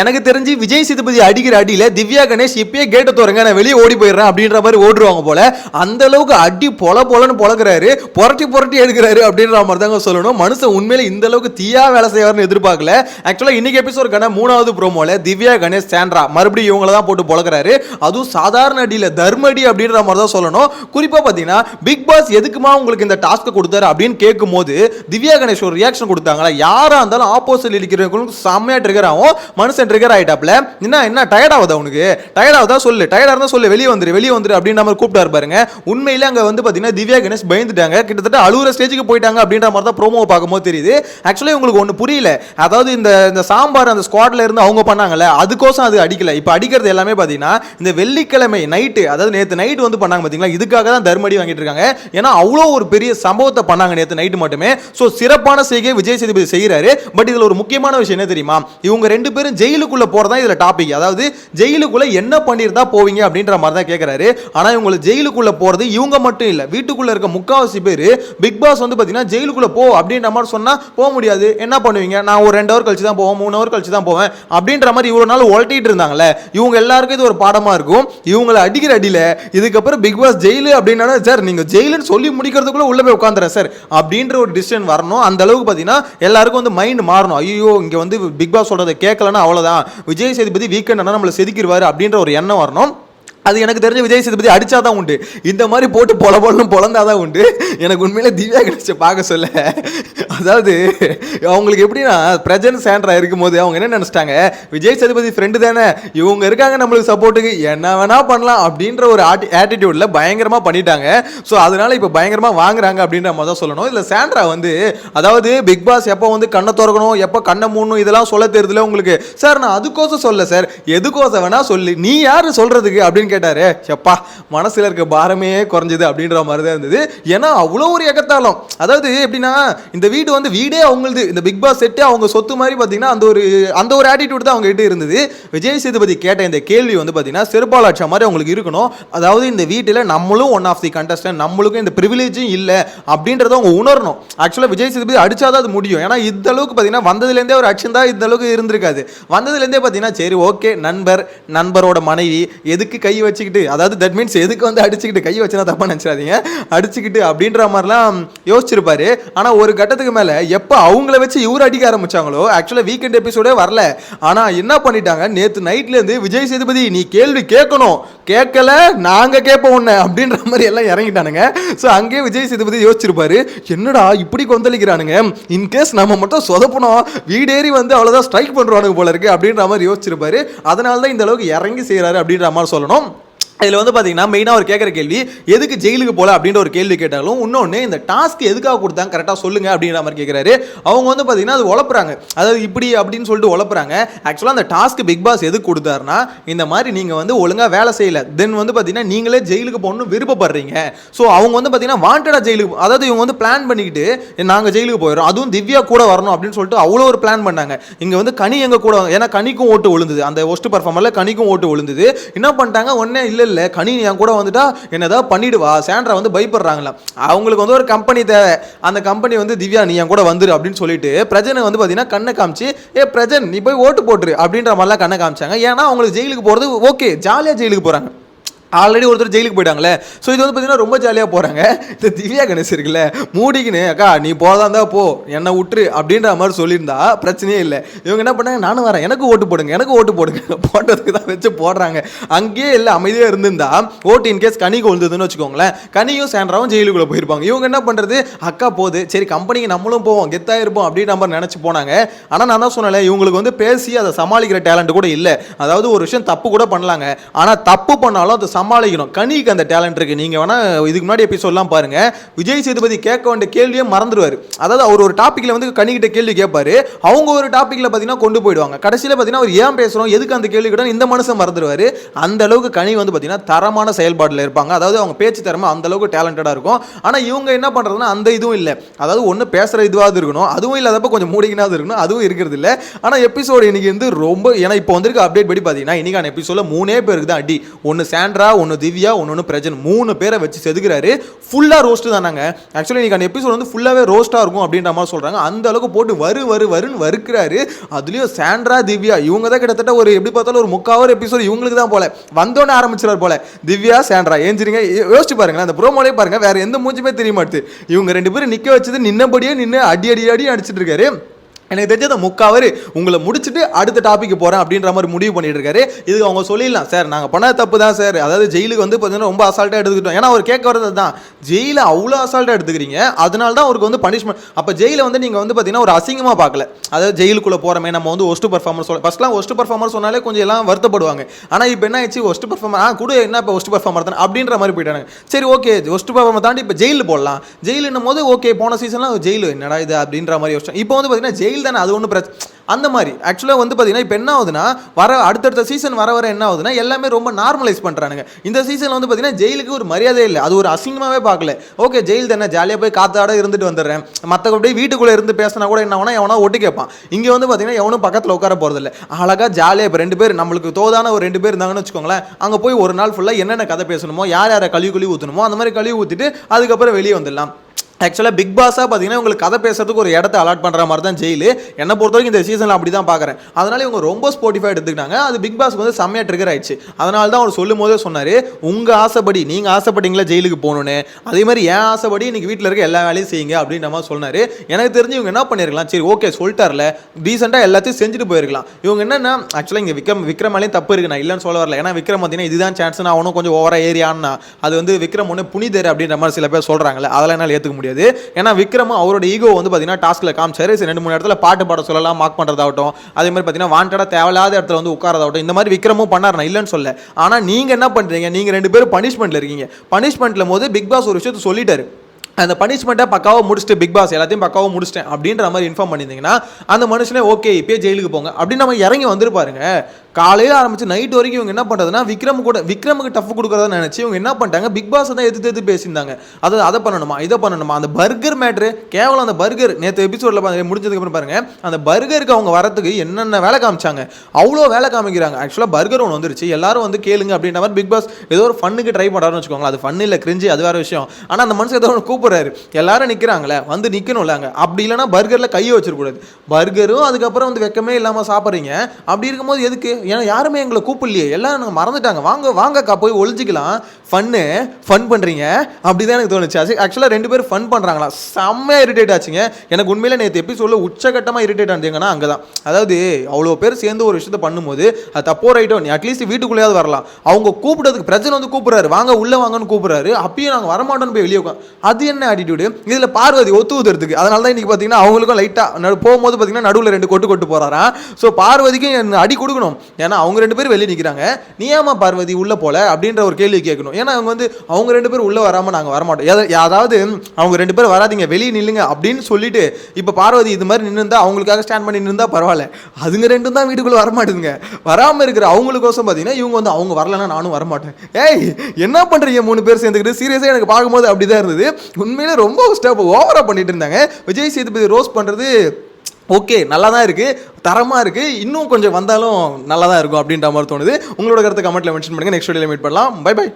எனக்கு தெரிஞ்சு விஜய் சேதுபதி அடிக்கிற அடியில திவ்யா கணேஷ் இப்பயே கேட்ட தோறங்க நான் வெளியே ஓடி போயிடுறேன் அப்படின்ற மாதிரி ஓடுவாங்க போல. அந்த அளவுக்கு அடி பொல பொலன்னு பொழக்கிறாரு புரட்டி புரட்டி எடுக்கிறாரு அப்படின்ற மாதிரி தாங்க சொல்லணும். மனுஷன் உண்மையில இந்த அளவுக்கு தீயா வேலை செய்வார்னு எதிர்பார்க்கல. ஆக்சுவலா இன்னைக்கு எபிசோடுக்கான மூணாவது ப்ரோமோல திவ்யா கணேஷ் சாண்ட்ரா மறுபடியும் இவங்கள தான் போட்டு பொழக்கிறாரு அதுவும் சாதாரண அடியில தர்மடி அப்படின்ற மாதிரி தான் சொல்லணும். குறிப்பா பாத்தீங்கன்னா பிக் பாஸ் எதுக்குமா உங்களுக்கு இந்த டாஸ்க் கொடுத்தாரு அப்படின்னு கேட்கும் போது திவ்யா கணேஷ் ஒரு ரியாக்ஷன் கொடுத்தாங்களா? யாரா இருந்தாலும் ஆப்போசிட் இருக்கிறவங்களுக்கு செம்மையா ட்ரிகர் ஆகும். மனுஷன் ட்ரிகர் ஆயிட்டாப்ல என்ன என்ன டயர்ட் ஆகுதா உனக்கு? சொல்லு. டயர்டாக இருந்தால் சொல்லு. வெளியே வந்துரு வெளியே வந்துரு அப்படின்ற மாதிரி கூப்பிட்டாரு பாருங்க. உண்மையில அங்கே வந்து பாத்தீங்கன்னா திவ்யா கணேஷ் பயந்துட்டாங்க. கிட்டத்தட்ட அழுகிற ஸ்டேஜுக்கு போயிட்டாங்க அப்படின்ற மாதிரி தான் ப்ரோமோ பார்க்கும்போது தெரியுது. ஆக்சுவலி உங்களுக்கு ஒன்று புரியல. அதாவது இந்த இந்த சாம்பார் அந்த ஸ்குவாட்ல இருந்து அவங்க பண்ணாங்கல்ல அதுக்கோசம் அது அடிக்கல. இப்போ அடிக்கிறது எல்லாமே பார்த்தீங்கன்னா இந்த வெள்ளிக்கிழமை நைட்டு அதாவது நேற்று நைட் வந்து பண்ணாங்க பார்த்தீங்களா இதுக்காக தான் தர்மடி வாங்கிட்டு இருக்காங்க. ஏன்னா அவ்வளோ ஒரு பெரிய சம்பவத்தை பண்ணாங்க நேற்று நைட்டு மட்டுமே. ஸோ சிறப்பான செய்கை விஜய் சேதுபதி செய்கிறாரு பட் இதில் ஒரு முக்கியமான விஷயம் என்ன தெரியுமா? இவங்க ரெண்டு பேரும் ஜெயிலுக்குள்ளே போகிறதா இதில் டாபிக் அதாவது ஜெயிலுக்குள்ளே என்ன பண்ணியிருந்தா போவீங்க அப்படின்ற மாதிரி தான் கேட்குறாரு ஆனால் இவங்களை ஜெயிலுக்குள்ளே போகிறது இவங்க மட்டும் இல்லை வீட்டுக்குள்ளே இருக்க முக்காவாசி பேர் பிக் பாஸ் வந்து பார்த்தீங்கன்னா ஜெயிலுக்குள்ளே போ அப்படின்ற மாதிரி சொன்னால் போக முடியாது. என்ன பண்ணுவீங்க? நான் ஒரு ரெண்டு ஹவர் கழிச்சு தான் போவேன் மூணு ஹவர் கழிச்சு தான் போவேன் அப்படின்ற மாதிரி இவ்வளோ நாள் உழட்டிட்டு இருந்தாங்கல்ல. இவங்க எல்லாருக்கும் இது ஒரு பாடமாக இருக்கும். இவங்களை அடிக்கிற அடியில இதுக்கப்புறம் பிக் பாஸ் ஜெயிலு அப்படின்னா சார் நீங்கள் ஜெயிலுன்னு சொல்லி முடிக்கிறதுக்குள்ளே உள்ளே போய் உட்காந்துறேன் சார் அப்படின்ற ஒரு டிசிஷன் வரணும். அந்த அளவுக்கு பார்த்தீங்கன்னா எல்லாருக்கும் வந்து மைண்ட் மாறணும். ஐயோ இங்கே வந்து பிக் பாஸ் சொல்கிறத கேட்கலன்னா அவ்வளவுதான். விஜய் சேதுபதி வீக்கெண்ட் நம்மளை செதுக்கிடுவார் அப்படின்ற ஒரு எண்ணம் வரணும். அது எனக்கு தெரிஞ்ச விஜய் சேதுபதி அடிச்சாதான் உண்டு. இந்த மாதிரி போட்டு பொல பொலன்னு பொழந்தாதான் உண்டு. எனக்கு உண்மையில திவ்யா கணேஷை பார்க்க சொல்ல. அதாவது அவங்களுக்கு எப்படின்னா பிரஜன் சேண்ட்ரா இருக்கும்போது அவங்க என்ன நினைச்சிட்டாங்க? விஜய் சேதுபதி ஃப்ரெண்டு தானே. இவங்க இருக்காங்க நம்மளுக்கு சப்போர்ட்டுக்கு என்ன வேணா பண்ணலாம் அப்படின்ற ஒரு ஆட்டிடியூட்ல பயங்கரமா பண்ணிட்டாங்க. ஸோ அதனால இப்போ பயங்கரமா வாங்குறாங்க அப்படின்ற மாதிரி தான் சொல்லணும். இல்லை சேண்ட்ரா வந்து அதாவது பிக் பாஸ் எப்போ வந்து கண்ணை திறக்கணும் எப்போ கண்ணை மூடணும் இதெல்லாம் சொல்ல தெரியுதுல உங்களுக்கு. சார் நான் அதுக்கோசம் சொல்ல சார். எதுக்கோசம் வேணா சொல்லு. நீ யாரு சொல்றதுக்கு அப்படின்னு கேட்டாரு எப்பா மனசுல இருக்க பாரமே குறைஞ்சது அப்படின்ற மாதிரி தான் இருந்தது. ஏன்னா அவ்வளோ ஒரு எகத்தாலும் அதாவது எப்படின்னா இந்த வீடு வந்து வீடே அவங்களுது இந்த பிக் பாஸ் செட்டே அவங்க சொத்து மாதிரி பார்த்தீங்கன்னா அந்த ஒரு அந்த ஒரு ஆட்டிடியூட் தான் அவங்க கிட்ட இருந்தது. விஜய் சேதுபதி கேட்ட இந்த கேள்வி வந்து பார்த்தீங்கன்னா செருப்பாலாட்சா மாதிரி அவங்களுக்கு இருக்கணும். அதாவது இந்த வீட்டில் நம்மளும் ஒன் ஆஃப் தி கண்டஸ்டன் நம்மளுக்கும் இந்த ப்ரிவிலேஜும் இல்லை அப்படின்றத அவங்க உணரணும். ஆக்சுவலாக விஜய் சேதுபதி அடிச்சாதான் அது முடியும். ஏன்னா இந்த அளவுக்கு பார்த்தீங்கன்னா வந்ததுலேருந்தே ஒரு அடிச்சிருந்தா இந்த அளவுக்கு இருந்திருக்காது. வந்ததுலேருந்தே பார்த்தீங்கன்னா சரி ஓகே நண்பர் நண்பரோட மனைவி எதுக்கு கை வச்சுக்கிட்டு அதாவது தட் மீன்ஸ் எதுக்கு வந்து அடிச்சுக்கிட்டு கை வச்சுனா தப்பா நினச்சிடாதீங்க. அடிச்சுக்கிட்டு அப்படின்ற மாதிரிலாம் யோசிச்சிருப்பாரு. ஆனால் ஒரு கட்டத்துக்கு மேலே எப்போ அவங்கள வச்சு இவர் அடிக்க ஆரம்பிச்சாங்களோ ஆக்சுவலாக வீக்கெண்ட் எபிசோடே வரல. ஆனால் என்ன பண்ணிட்டாங்க? நேற்று நைட்லேருந்து விஜய் சேதுபதி நீ கேள்வி கேட்கணும். கேட்கல நாங்கள் கேட்போம் உன்னை. அப்படின்ற மாதிரி எல்லாம் இறங்கிட்டானுங்க. ஸோ அங்கேயே விஜய் சேதுபதி யோசிச்சிருப்பாரு. என்னடா இப்படி கொந்தளிக்கிறானுங்க. இன்கேஸ் நம்ம மட்டும் சொதப்பணும் வீடேறி வந்து அவ்வளோதான் ஸ்ட்ரைக் பண்ணுறானுங்க போல இருக்கு. அப்படின்ற மாதிரி யோசிச்சிருப்பாரு. அதனால தான் இந்த அளவுக்கு இறங்கி செய்கிறாரு அப்படின்ற மாதிரி சொல்லணும். இதில் வந்து பார்த்தீங்கன்னா மெயினாக அவர் கேட்குற கேள்வி எதுக்கு ஜெயிலுக்கு போல? அப்படின்ற ஒரு கேள்வி கேட்டாலும் இன்னொன்று இந்த டாஸ்க் எதுக்காக கொடுத்தாங்க? கரெக்டாக சொல்லுங்கள் அப்படின்ற மாதிரி கேட்குறாரு அவங்க வந்து பார்த்தீங்கன்னா அது உழப்புறாங்க அதாவது இப்படி அப்படின்னு சொல்லிட்டு உழப்புறாங்க ஆக்சுவலாக அந்த டாஸ்க் பிக் பாஸ் எதுக்கு கொடுத்தாருன்னா இந்த மாதிரி நீங்கள் வந்து ஒழுங்காக வேலை செய்யல. தென் வந்து பார்த்தீங்கன்னா நீங்களே ஜெயிலுக்கு போகணும்னு விருப்பப்படுறீங்க. ஸோ அவங்க வந்து பார்த்தீங்கன்னா வாண்டடாக ஜெயிலுக்கு அதாவது இவங்க வந்து பிளான் பண்ணிக்கிட்டு நாங்கள் ஜெயிலுக்கு போயிடும் அதுவும் திவ்யா கூட வரணும் அப்படின்னு சொல்லிட்டு அவ்வளோ ஒரு பிளான் பண்ணாங்க. இங்கே வந்து கனி எங்கள் கூட ஏன்னா கனிக்கும் ஓட்டு விழுந்தது. அந்த ஒஸ்ட் பர்ஃபார்மரில் கனிக்கும் ஓட்டு விழுந்தது. என்ன பண்ணிட்டாங்க? ஒன்றே இல்லை இல்லை கணினி என் கூட வந்துட்டா ஏதாவது பண்ணிடுவா? சேண்ட்ரா வந்து பயப்படுறாங்களா அவங்களுக்கு வந்து ஒரு கம்பெனி தேவை. அந்த கம்பெனி வந்து திவ்யா நீ என் கூட வந்துரு அப்படின்னு சொல்லிட்டு பிரஜனை வந்து பார்த்தீங்கன்னா கண்ணை காமிச்சு ஏ பிரஜன் நீ போய் ஓட்டு போட்டுரு அப்படின்ற மாதிரிலாம் கண்ணை காமிச்சாங்க. ஏன்னா அவங்களுக்கு ஜெயிலுக்கு போகிறது ஓகே ஜாலியாக ஜெயிலுக்கு போகிறாங்க ஆல்ரெடி ஒருத்தர் ஜெயிலுக்கு போயிட்டாங்களே. ஸோ இது வந்து பார்த்தீங்கன்னா ரொம்ப ஜாலியாக போகிறாங்க இந்த திவ்யா கணேஷ் இருக்குல்ல மூடிக்கின்னு அக்கா நீ போதா இருந்தால் போ என்னை விட்டுரு அப்படின்ற மாதிரி சொல்லியிருந்தா பிரச்சனையே இல்லை. இவங்க என்ன பண்ணாங்க நானும் வரேன் எனக்கு ஓட்டு போடுங்க எனக்கு ஓட்டு போடுங்க. போட்டதுக்கு தான் வச்சு போடுறாங்க. அங்கேயே இல்லை அமைதியாக இருந்திருந்தா ஓட்டு இன்கேஸ் கனிக்கு விழுந்ததுன்னு வச்சுக்கோங்களேன் கனியும் சேண்ட்ராவும் ஜெயிலுக்குள்ளே போயிருப்பாங்க. இவங்க என்ன பண்ணுறது அக்கா போகுது சரி கம்பெனிக்கு நம்மளும் போவோம் கெத்தாக இருப்போம் அப்படின்ற மாதிரி நினச்சி போனாங்க. ஆனால் நான் தான் சொன்னேன் இவங்களுக்கு வந்து பேசி அதை சமாளிக்கிற டேலண்ட் கூட இல்லை. அதாவது ஒரு விஷயம் தப்பு கூட பண்ணலாங்க. ஆனால் தப்பு பண்ணாலும் அது சமாளிக்கணும். கனிக்கு அந்த டேலண்ட் இருக்குது நீங்கள் வேணால் இதுக்கு முன்னாடி எபிசோட்லாம் பாருங்கள் விஜய் சேதுபதி கேட்க வேண்டிய கேள்வியே மறந்துடுவார். அதாவது அவர் ஒரு டாப்பிக்கில் வந்து கனிக்கிட்ட கேள்வி கேட்பார். அவங்க ஒரு டாப்பிக்கில் பார்த்தீங்கன்னா கொண்டு போயிடுவாங்க. கடைசியில் பார்த்தீங்கன்னா அவர் ஏன் பேசுகிறோம் எதுக்கு அந்த கேள்வி கேட்டால் இந்த மனுஷன் மறந்துடுவாரு. அந்த அளவுக்கு கனி வந்து பார்த்தீங்கன்னா தரமான செயல்பாட்டில் இருப்பாங்க. அதாவது அவங்க பேச்சு திறமை அந்த அளவுக்கு டேலண்டடாக இருக்கும். ஆனால் இவங்க என்ன பண்ணுறதுன்னா அந்த இதுவும் இல்லை. அதாவது ஒன்று பேசுகிற இதுவாக இருக்கணும். அதுவும் இல்லாதப்ப கொஞ்சம் மூடிக்கினாவது இருக்கணும். அதுவும் இருக்கிறது இல்லை. ஆனால் எபிசோடு இன்னைக்கு வந்து ரொம்ப ஏன்னா இப்போ வந்திருக்க அப்டேட் படி பார்த்தீங்கன்னா இன்னைக்கான எபிசோட மூணே பேருக்கு தான் அடி ஒன்று சாண்ட்ரா ஒன்று திவ்யா ஒன்று பிரஜன் மூணு பேரை வச்சு செதுக்குறாரு. ஃபுல்லாக ரோஸ்ட்டு தானாங்க ஆக்சுவலி இன்னைக்கு அந்த எபிசோட் வந்து ஃபுல்லாகவே ரோஸ்ட்டாக இருக்கும் அப்படின்ற மாதிரி சொல்கிறாங்க அந்த அளவுக்கு போட்டு வரு வரு வருன்னு வறுக்கிறாரு. அதுலேயும் சாண்ட்ரா திவ்யா இவங்க தான் கிட்டத்தட்ட ஒரு எப்படி பார்த்தாலும் ஒரு முக்காவர் எபிசோட் இவங்களுக்கு தான் போல. வந்தோடனே ஆரம்பிச்சிடார் போல. திவ்யா சாண்ட்ரா ஏஞ்சிருங்க. யோசிச்சு பாருங்க அந்த ப்ரோமோலே பாருங்க. வேறு எந்த மூஞ்சுமே தெரிய மாட்டுது. இவங்க ரெண்டு பேரும் நிற்க வச்சது நின்னபடியே நின்று அடி அடி அடி அடிச்சிட்டு இருக்காரு. எனக்கு தெரிஞ்சதை முக்காவர் உங்களை முடிச்சுட்டு அடுத்த டாபிக் போகிறேன் அப்படின்ற மாதிரி முடிவு பண்ணிட்டு இருக்காரு இதுக்கு அவங்க சொல்லிடலாம். சார் நாங்கள் பண்ண தப்பு தான் சார். அதாவது ஜெயிலுக்கு வந்து பார்த்தீங்கன்னா ரொம்ப அசால்ட்டாக எடுத்துக்கிட்டோம். ஏன்னா அவர் கேட்க வரது தான் ஜெயிலில் அவ்வளோ அசால்ட்டாக எடுத்துக்கிறீங்க. அதனால தான் அவருக்கு வந்து பனிஷ்மெண்ட் அப்போ ஜெயிலில் வந்து நீங்கள் வந்து பார்த்தீங்கன்னா ஒரு அசிங்கமாக பார்க்கல. அதாவது ஜெயிலுக்குள்ளே போகிறமே நம்ம வந்து ஒஸ்ட் பர்ஃபார்மர் சொல்ல ஃபஸ்ட்லாம் ஒஸ்ட் பர்ஃபார்மர் சொன்னாலே கொஞ்சம் எல்லாம் வருத்தப்படுவாங்க. ஆனால் இப்போ என்ன ஆயிடுச்சு? ஒஸ்ட் பர்ஃபார்மர் ஆ கூட என்ன இப்போ ஒஸ்ட் பர்ஃபார்மர் தானே அப்படின்ற மாதிரி போயிட்டாங்க சரி ஓகே ஒஸ்ட் பர்ஃபார்மர் தாண்டி இப்போ ஜெயிலில் போடலாம். ஜெயிலுன்னும் போது ஓகே போன சீசன்லாம் ஜெயிலு என்னடா இது அப்படின்ற மாதிரி யோசிச்சோம். இப்போ வந்து பார்த்தீங்கன்னா ஜெயில் தானே அது ஒன்றும் பிரச்சனை அந்த மாதிரி. ஆக்சுவலாக வந்து பார்த்தீங்கன்னா இப்போ என்ன ஆகுதுன்னா வர அடுத்தடுத்த சீசன் வர வர என்ன ஆகுதுன்னா எல்லாமே ரொம்ப நார்மலைஸ் பண்ணுறானுங்க இந்த சீசனில் வந்து பார்த்தீங்கன்னா ஜெயிலுக்கு ஒரு மரியாதை இல்லை. அது ஒரு அசிங்கமாகவே பார்க்கல. ஓகே ஜெயில் தானே ஜாலியாக போய் காத்தாட இருந்துட்டு வந்துடுறேன். மற்றபடி வீட்டுக்குள்ளே இருந்து பேசினா கூட என்ன ஆகுனா எவனா ஒட்டு கேட்பான். இங்கே வந்து பார்த்தீங்கன்னா எவனும் பக்கத்தில் உட்கார போகிறதில்ல அழகாக ஜாலியாக இப்போ ரெண்டு பேர் நம்மளுக்கு தோதான ஒரு ரெண்டு பேர் இருந்தாங்கன்னு வச்சுக்கோங்களேன் அங்கே போய் ஒரு நாள் ஃபுல்லாக என்னென்ன கதை பேசணுமோ யார் யாரை கழுவி கழுவி ஊற்றணுமோ அந்த மாதிரி கழுவி ஊற்றிட்டு அதுக்கப்புறம் வெளியே வந்துடலாம். ஆக்சுவலாக பிக் பாஸாக பார்த்தீங்கன்னா உங்களுக்கு கதை பேசுறதுக்கு ஒரு இடத்த அலாட் பண்ணுற மாதிரி தான் ஜெயிலு என்னை பொறுத்த வரைக்கும் இந்த சீசனில் அப்படி தான் பார்க்குறேன். அதனால இவங்க ரொம்ப ஸ்போட்டிஃபை எடுத்துக்கிட்டாங்க. அது பிக் பாஸ்க்கு வந்து செம்மையாக ட்ரிகர் ஆயிடுச்சு. அதனால தான் அவர் சொல்லும் போதே சொன்னார் உங்கள் ஆசைப்படி நீங்கள் ஆசைப்பட்டீங்களா ஜெயிலுக்கு போகணுன்னு அதே மாதிரி என் ஆசைப்படி இன்னைக்கு வீட்டில் இருக்க எல்லா வேலையும் செய்யுங்க அப்படின்ற மாதிரி சொன்னார். எனக்கு தெரிஞ்சு இவங்க என்ன பண்ணிருக்கலாம்? சரி ஓகே சொல்லிட்டார்ல. டீசெண்டாக எல்லாத்தையும் செஞ்சுட்டு போயிருக்கலாம். இவங்க என்னென்னா ஆக்சுவலாக இங்கே விக்ரம் விக்ரமாலையும் தப்பு இருக்கு. நான் இல்லைன்னு சொல்ல வரல. ஏன்னா விக்ரம் பார்த்தீங்கன்னா இதுதான் சான்ஸ் அவனும் கொஞ்சம் ஓவராக ஏரியான்னா அது வந்து விக்ரம் ஒன்று புனிதர் அப்படின்ற மாதிரி சில பேர் சொல்கிறாங்களே அதெல்லாம் என்னால் ஏற்றுக்க முடியும் முடியாது. ஏன்னா விக்ரம் அவரோட ஈகோ வந்து பார்த்தீங்கன்னா டாஸ்க்கில் காமிச்சாரு. சரி ரெண்டு மூணு இடத்துல பாட்டு பாட சொல்லலாம் மார்க் பண்ணுறதாகட்டும் அதே மாதிரி பார்த்தீங்கன்னா வாண்டடாக தேவையில்லாத இடத்துல வந்து உட்காரதாகட்டும். இந்த மாதிரி விக்ரமும் பண்ணார் நான் இல்லைன்னு சொல்ல ஆனால் நீங்கள் என்ன பண்ணுறீங்க நீங்கள் ரெண்டு பேரும் பனிஷ்மெண்ட்டில் இருக்கீங்க. பனிஷ்மெண்ட்டில் போது பிக் பாஸ் ஒரு விஷயத்தை சொல்லிட்டாரு. அந்த பனிஷ்மெண்ட்டை பக்காவாக முடிச்சுட்டு பிக் பாஸ் எல்லாத்தையும் பக்காவாக முடிச்சிட்டேன் அப்படின்ற மாதிரி இன்ஃபார்ம் பண்ணியிருந்தீங்கன்னா அந்த மனுஷனே ஓகே இப்பயே ஜெயிலுக்கு போங்க. அப்படின்னு நம்ம இறங்கி வந்திருப்பாருங்க. காலையில் ஆரம்பிச்சு நைட் வரைக்கும் இவங்க என்ன பண்ணுறதுன்னா விக்ரம் கூட விக்ரமுக்கு டஃப் கொடுக்குறதா நினச்சி இவங்க என்ன பண்ணிட்டாங்க? பிக் பாஸ் தான் எதிர்த்து எதிர்த்து பேசியிருந்தாங்க. அதாவது அதை பண்ணணுமா இதை பண்ணணுமா? அந்த பர்கர் மேட்ரு கேவலம் அந்த பர்கர் நேற்று எபிசோடில் முடிஞ்சதுக்கு முடிஞ்சதுக்கப்புறம் பாருங்கள் அந்த பர்கருக்கு அவங்க வரத்துக்கு என்னென்ன வேலை காமிச்சாங்க? அவ்வளோ வேலை காமிக்கிறாங்க. ஆக்சுவலாக பர்கர் ஒன்று வந்துருச்சு. எல்லாரும் வந்து கேளுங்க அப்படின்ற மாதிரி பிக் பாஸ் ஏதோ ஒரு ஃபன்னுக்கு ட்ரை பண்ணுறாருன்னு வச்சுக்கோங்களேன். அது ஃபன் இல்லை கிரிஞ்சு அது வேற விஷயம். ஆனால் அந்த மனுஷன் ஏதோ ஒன்று கூப்பிட்றாரு. எல்லாரும் நிற்கிறாங்களே வந்து நிற்கணும்ல அங்கே. அப்படி இல்லைன்னா பர்கரில் கையை வச்சிருக்கூடாது பர்கரும் அதுக்கப்புறம் வந்து வெக்கமே இல்லாமல் சாப்பிட்றீங்க. அப்படி இருக்கும்போது எதுக்கு? ஏன்னா யாருமே எங்களை கூப்பிடலையே. எல்லாம் நாங்கள் மறந்துட்டாங்க. வாங்க வாங்கக்கா போய் ஒழிஞ்சிக்கலாம் ஃபன்னு ஃபன் பண்ணுறீங்க அப்படி தான் எனக்கு தோணுச்சு. ஆக்சுவலாக ரெண்டு பேரும் ஃபன் பண்ணுறாங்களா செம்மையாக இரிட்டேட் ஆச்சுங்க. எனக்கு உண்மையில் நேற்று எபிசோடில் உச்சகட்டமாக இரிட்டேட் ஆனதுங்கன்னா அங்கே தான் அதாவது அவ்வளோ பேர் சேர்ந்து ஒரு விஷயத்தை பண்ணும்போது அது தப்போ ரைட்டோ நீ அட்லீஸ்ட் வீட்டுக்குள்ளேயாவது வரலாம். அவங்க கூப்பிட்டதுக்கு பிரச்சனை வந்து கூப்பிட்றாரு. வாங்க உள்ளே வாங்கன்னு கூப்பிட்றாரு. அப்பயும் நாங்கள் வரமாட்டோம்னு போய் வெளியே உட்காந்து அது என்ன ஆட்டிடியூடு இதில் பார்வதி ஒத்து ஊதுறதுக்கு அதனால தான் இன்றைக்கி பார்த்தீங்கன்னா அவங்களுக்கும் லைட்டாக போகும்போது பார்த்தீங்கன்னா நடுவில் ரெண்டு கொட்டு கொட்டு போகிறாராம் ஸோ பார்வதிக்கும் என்ன அடி கொடுக்கணும். ஏன்னா அவங்க ரெண்டு பேரும் வெளியே நிற்கிறாங்க நீ ஏமா பார்வதி உள்ளே போல? அப்படின்ற ஒரு கேள்வி கேட்கணும். ஏன்னா அவங்க வந்து அவங்க ரெண்டு பேரும் உள்ளே வராமல் நாங்கள் வரமாட்டோம். அதாவது அவங்க ரெண்டு பேரும் வராதீங்க வெளியே நில்லுங்க அப்படின்னு சொல்லிட்டு இப்போ பார்வதி இது மாதிரி நின்றுந்தா அவங்களுக்காக ஸ்டாண்ட் பண்ணி நின்றுந்தா பரவாயில்ல. அதுங்க ரெண்டும் தான் வீட்டுக்குள்ளே வரமாட்டுதுங்க. வராமல் இருக்கிற அவங்களுக்கோசம் பார்த்தீங்கன்னா இவங்க வந்து அவங்க வரலன்னா நானும் வரமாட்டேன். ஏய் என்ன பண்ணுறீங்க மூணு பேர் சேர்ந்துக்கிட்டு சீரியஸாக எனக்கு பார்க்கும்போது அப்படி தான் இருந்தது. உண்மையிலே ரொம்ப ஸ்டெப் ஓவராக பண்ணிட்டு இருந்தாங்க. விஜய் சேதுபதி ரோஸ் பண்ணுறது ஓகே நல்லா தான் இருக்குது தரமாக இருக்குது இன்னும் கொஞ்சம் வந்தாலும் நல்லா தான் இருக்கும் அப்படின்ற மாதிரி தோணுது. உங்களோட கருத்தை கமெண்ட்டில் மென்ஷன் பண்ணுங்கள் நெக்ஸ்ட் வீடியோவில் மீட் பண்ணலாம். By by